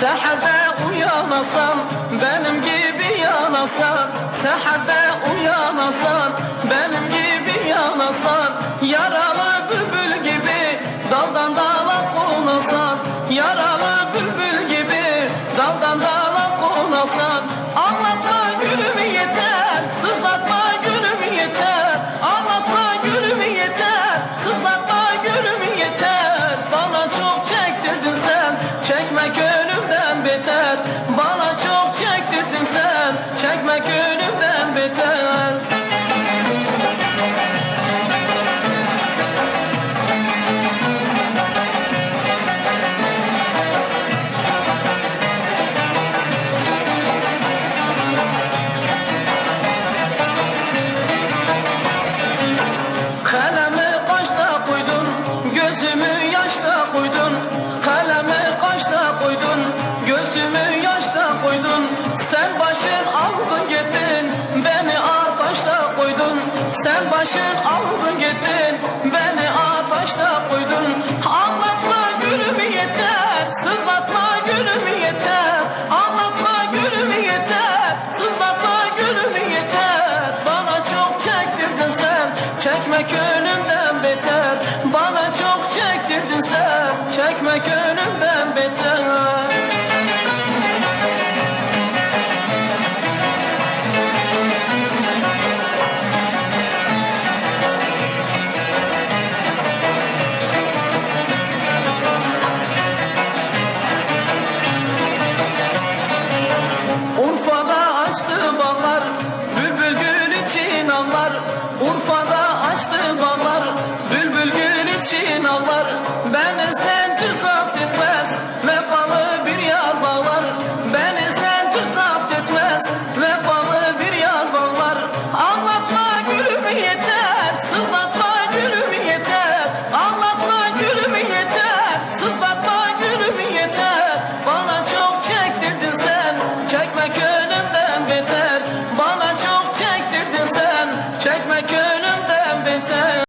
Seherde uyanasam benim gibi yanasan. Seherde uyanasam benim gibi yanasan. Yaralı Sen başın aldın gittin, beni ateşte koydun. Anlatma gülümü yeter, sızlatma gülümü yeter. Anlatma gülümü yeter, sızlatma gülümü yeter. Bana çok çektirdin sen, çekmek ölümden beter. Bana çok çektirdin sen, çekmek ölümden beter.